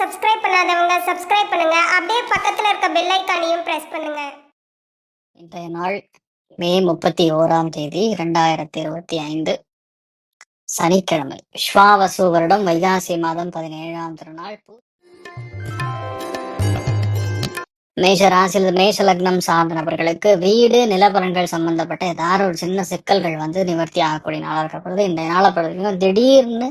Subscribe பண்ணுங்க. அப்படியே பக்கத்துல இருக்க பெல் ஐக்கானையும் பிரஸ் பண்ணுங்க. இன்றைய நாள் மே முப்பத்தி ஓராம் தேதி இரண்டாயிரத்தி இருபத்தி ஐந்து சனிக்கிழமை. விஸ்வாவசு வருடம் வைகாசி மாதம் பதினேழாம் திருநாள். மேஷ ராசியில் மேஷ லக்னம் சார்ந்த நபர்களுக்கு வீடு நிலப்பரங்கள் சம்பந்தப்பட்ட ஏதாவது ஒரு சின்ன சிக்கல்கள் வந்து நிவர்த்தி ஆகக்கூடிய நாளாக இருக்கப்படுது. இந்த நாளை பொறுத்த திடீர்னு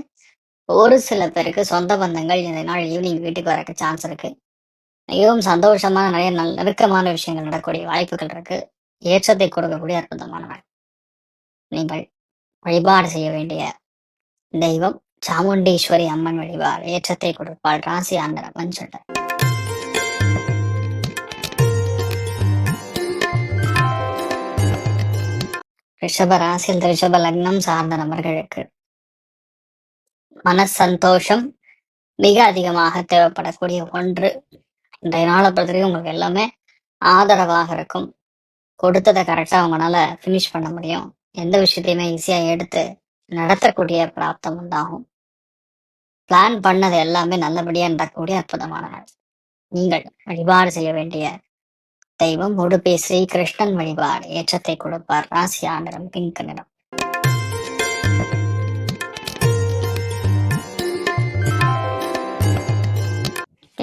ஒரு சில பேருக்கு சொந்த பந்தங்கள் இந்த நாள் ஈவினிங் வீட்டுக்கு வரக்கு சான்ஸ் இருக்கு. மிகவும் சந்தோஷமான நிறைய நல் நெருக்கமான விஷயங்கள் நடக்கக்கூடிய வாய்ப்புகள் இருக்கு. ஏற்றத்தை கொடுக்கக்கூடிய அற்புதமான நாள். நீங்கள் வழிபாடு செய்ய வேண்டிய தெய்வம் சாமுண்டீஸ்வரி அம்மன் வழிபாடு. ஏற்றத்தை கொடுப்பாள் ராசி ஆந்திர மஞ்சள் ரிஷப ராசியில் ரிஷப லக்னம் சார்ந்த நபர்களுக்கு மன சந்தோஷம் மிக அதிகமாக தேவைப்படக்கூடிய ஒன்று. இன்றைய நாளை பொறுத்தவரைக்கும் உங்களுக்கு எல்லாமே ஆதரவாக இருக்கும். கொடுத்ததை கரெக்டாக அவங்களால ஃபினிஷ் பண்ண முடியும். எந்த விஷயத்தையுமே ஈஸியாக எடுத்து நடத்தக்கூடிய பிராப்தம் உண்டாகும். பிளான் பண்ணது எல்லாமே நல்லபடியாக நடக்கக்கூடிய அற்புதமான நாள். நீங்கள் வழிபாடு செய்ய வேண்டிய தெய்வம் உடுப்பி ஸ்ரீ கிருஷ்ணன் வழிபாடு. ஏற்றத்தை கொடுப்பார். ராசி ஆண்டரம் பிங்க் நிறம்.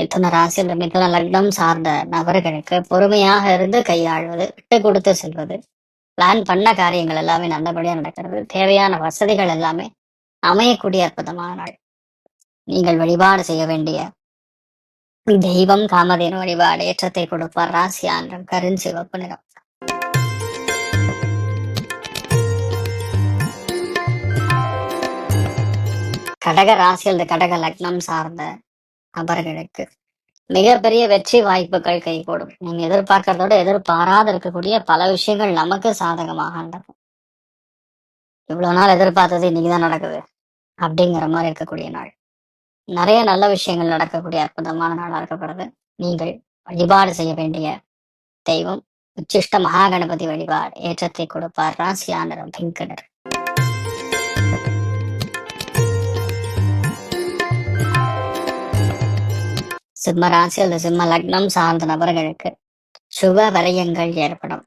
மிதுன ராசியில் மிதுன லக்னம் சார்ந்த நபர்களுக்கு பொறுமையாக இருந்து கையாள்வது விட்டு கொடுத்து செல்வது பிளான் பண்ண காரியங்கள் எல்லாமே நல்லபடியா நடக்கிறது தேவையான வசதிகள் எல்லாமே அமையக்கூடிய அற்புதமான நாள். நீங்கள் வழிபாடு செய்ய வேண்டிய தெய்வம் காமதேனு வழிபாடு ஏற்றத்தை கொடுப்பார் ராசி ஆண்டம் கருஞ்சிவப்பு நிறம். கடக ராசி அல்லது கடக லக்னம் சார்ந்த அவர்களுக்கு மிகப்பெரிய வெற்றி வாய்ப்புகள் கைகூடும். நீங்க எதிர்பார்க்கறதோட எதிர்பாராத இருக்கக்கூடிய பல விஷயங்கள் நமக்கு சாதகமாக நடக்கும் இவ்வளவு நாள் எதிர்பார்த்தது இன்னைக்குதான் நடக்குது அப்படிங்கிற மாதிரி இருக்கக்கூடிய நாள். நிறைய நல்ல விஷயங்கள் நடக்கக்கூடிய அற்புதமான நாளா இருக்கப்படுது. நீங்கள் வழிபாடு செய்ய வேண்டிய தெய்வம் உச்சிஷ்ட மகாகணபதி வழிபாடு ஏற்றத்தை கொடுப்பார் ராசி ஆண்டரம் பிங்க் நிறம் சிம்ம ராசி அல்லது சிம்ம லக்னம் சார்ந்த நபர்களுக்கு சுப வரையங்கள் ஏற்படும்.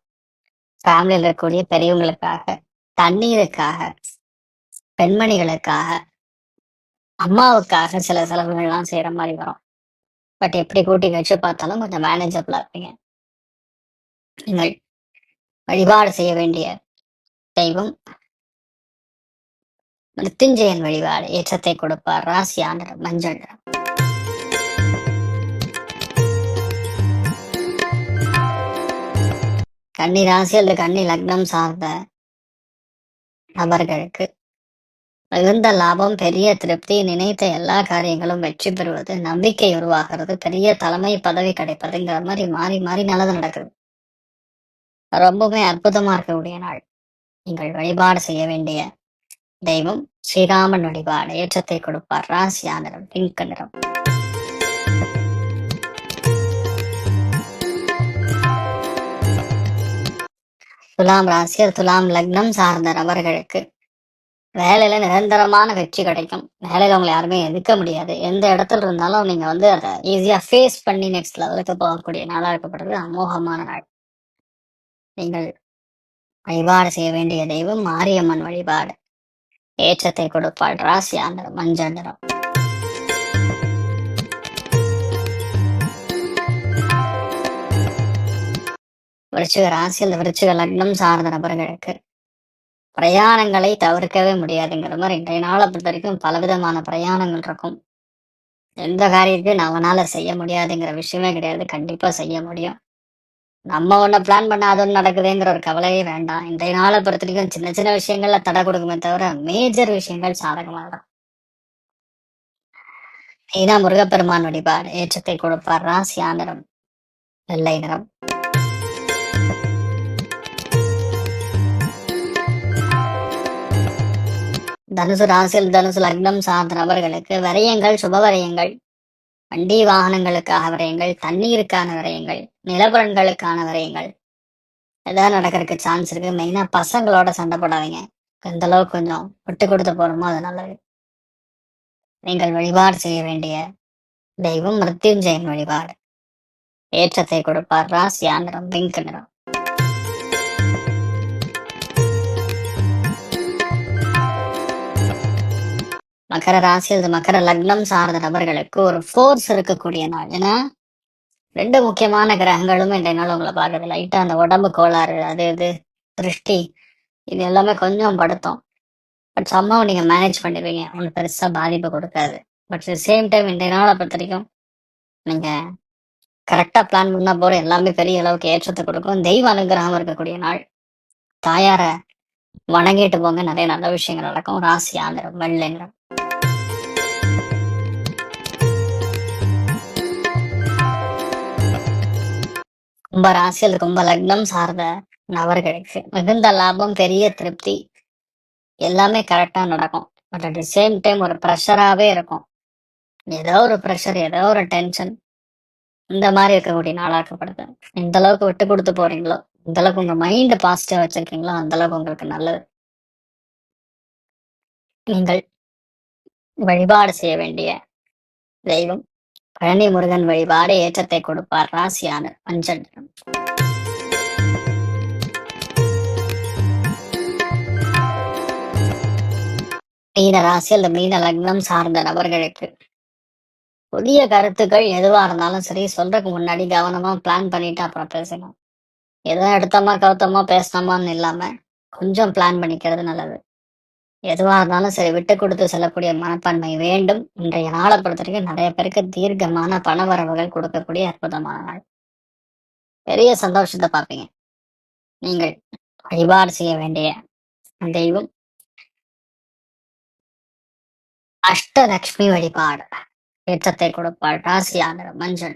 ஃபேமிலியில் இருக்கக்கூடிய பெரியவங்களுக்காக தண்ணீருக்காக பெண்மணிகளுக்காக அம்மாவுக்காக சில செலவுகள்லாம் செய்யற மாதிரி வரும். பட் எப்படி கூட்டி வச்சு பார்த்தாலும் கொஞ்சம் மேனேஜபிளா இருப்பீங்க. நீங்கள் வழிபாடு செய்ய வேண்டிய தெய்வம் மிருத்துஞ்சயன் வழிபாடு ஏற்றத்தை கொடுப்பார். ராசி ஆண்டர் மஞ்சள் கன்னி ராசி அல்லது கன்னி லக்னம் சார்ந்த நபர்களுக்கு மிகுந்த லாபம் பெரிய திருப்தி நினைத்த எல்லா காரியங்களும் வெற்றி பெறுவது நம்பிக்கை உருவாகிறது பெரிய தலைமை பதவி கிடைப்பதுங்கிற மாதிரி மாறி மாறி நல்லது நடக்குது. ரொம்பவுமே அற்புதமா இருக்கக்கூடிய நாள். நீங்கள் வழிபாடு செய்ய வேண்டிய தெய்வம் ஸ்ரீராமன் வழிபாடு ஏற்றத்தை கொடுப்பார். ராசி நிறம் பிங்க் நிறம். துலாம் ராசியர் துலாம் லக்னம் சார்ந்த நபர்களுக்கு வேலையில நிரந்தரமான வெற்றி கிடைக்கும். வேலையில உங்களை யாருமே எதிர்க்க முடியாது. எந்த இடத்துல இருந்தாலும் நீங்க வந்து அதை ஈஸியா ஃபேஸ் பண்ணி நெக்ஸ்ட் லெவலுக்கு போகக்கூடிய நாளா இருக்கப்படுறது அமோகமான நாள். நீங்கள் வழிபாடு செய்ய வேண்டிய தெய்வம் மாரியம்மன் வழிபாடு. ஏற்றத்தை கொடுப்பாள் ராசி ஆண்டரம் மஞ்சள் நிறம். விருச்சிக ராசி அந்த விருச்சிக லக்னம் சார்ந்த நபர்களுக்கு பிரயாணங்களை தவிர்க்கவே முடியாதுங்கிற மாதிரி இன்றைய நாளை பொறுத்த வரைக்கும் பலவிதமான பிரயாணங்கள் இருக்கும். எந்த காரியத்தையும் நம்மளால செய்ய முடியாதுங்கிற விஷயமே கிடையாது. கண்டிப்பா செய்ய முடியும். நம்ம ஒண்ணு பிளான் பண்ண அது ஒண்ணு நடக்குதுங்கிற ஒரு கவலையே வேண்டாம். இன்றைய நாளை பொறுத்த வரைக்கும் சின்ன சின்ன விஷயங்கள்ல தடை கொடுக்குமே தவிர மேஜர் விஷயங்கள் சாதகமாக இருக்கும் மெயினா முருகப்பெருமான் வழிபாடு. ஏற்றத்தை கொடுப்பார். ராசி நிறம் வெள்ளை நிறம். தனுசு ராசியில் தனுசு லக்னம் சார்ந்த நபர்களுக்கு விரயங்கள் சுப விரயங்கள் வண்டி வாகனங்களுக்காக விரயங்கள் தண்ணீருக்கான விரயங்கள் நிலப்புறங்களுக்கான விரயங்கள். ஏதாவது நடக்கிறதுக்கு சான்ஸ் இருக்கு. மெயினா பசங்களோட சண்டை போடாதீங்க. எந்த அளவுக்கு கொஞ்சம் விட்டு கொடுத்து போறோமோ அது நல்லது. நீங்கள் வழிபாடு செய்ய வேண்டிய தெய்வம் மிருத்யுஞ்சயன் வழிபாடு. ஏற்றத்தை கொடுப்பார் ராசியா நிறம் பிங்க் நிறம். மகர ராசி அல்லது மகர லக்னம் சார்ந்த நபர்களுக்கு ஒரு ஃபோர்ஸ் இருக்கக்கூடிய நாள். ஏன்னா ரெண்டு முக்கியமான கிரகங்களும் இன்றைய நாள் உங்களை பார்க்குது. லைட்டா அந்த உடம்பு கோளாறு அது இது திருஷ்டி இது எல்லாமே கொஞ்சம் படுத்தும். பட் சம்பவம் நீங்க மேனேஜ் பண்ணிடுவீங்க உங்களுக்கு பெருசா பாதிப்பு கொடுக்காது. பட் சேம் டைம் இன்றைய நாளை பொறுத்த வரைக்கும் நீங்க கரெக்டா பிளான் பண்ணா போற எல்லாமே பெரிய அளவுக்கு ஏற்றத்தை கொடுக்கும். தெய்வ அனுகிரகம் இருக்கக்கூடிய நாள். தாயாரை வணங்கிட்டு போங்க. நிறைய நல்ல விஷயங்கள் நடக்கும். ராசி ஆந்திரம் வெள்ளை கும்ப ராசியில் கும்ப லக்னம் சார்ந்த நபர்களுக்கு மிகுந்த லாபம் பெரிய திருப்தி எல்லாமே கரெக்டா நடக்கும். பட் அட் சேம் டைம் ஒரு ப்ரெஷராகவே இருக்கும். ஏதோ ஒரு ப்ரெஷர் ஏதோ ஒரு டென்ஷன் இந்த மாதிரி இருக்கக்கூடிய நாளாக்கப்படுது. எந்த அளவுக்கு விட்டு கொடுத்து போறீங்களோ இந்த அளவுக்கு உங்க மைண்ட் பாசிட்டிவா வச்சிருக்கீங்களோ? அந்த அளவுக்கு உங்களுக்கு நல்லது. நீங்கள் வழிபாடு செய்ய வேண்டிய தெய்வம் பழனி முருகன் வழிபாடு ஏற்றத்தை கொடுப்பார். ராசியான மஞ்சள் நிறம். மீன ராசி அல்லது மீன லக்னம் சார்ந்த நபர்களுக்கு புதிய கருத்துக்கள் எதுவா இருந்தாலும் சரி சொல்றதுக்கு முன்னாடி கவனமா பிளான் பண்ணிட்டு அப்புறம் பேசணும் எதோ எடுத்தோமா கவுத்தோமா பேசினோமான்னு இல்லாம கொஞ்சம் பிளான் பண்ணிக்கிறது நல்லது. எதுவா இருந்தாலும் சரி விட்டு கொடுத்து செல்லக்கூடிய மனப்பான்மை வேண்டும். இன்றைய நாளை பொறுத்த வரைக்கும் நிறைய பேருக்கு தீர்க்கமான பண வரவுகள் கொடுக்கக்கூடிய அற்புதமான நாள். பெரிய சந்தோஷத்தை பார்ப்பீங்க. நீங்கள் வழிபாடு செய்ய வேண்டிய தெய்வம் அஷ்டலக்ஷ்மி வழிபாடு. ஏற்றத்தை கொடுப்பாள். ராசியான மஞ்சள்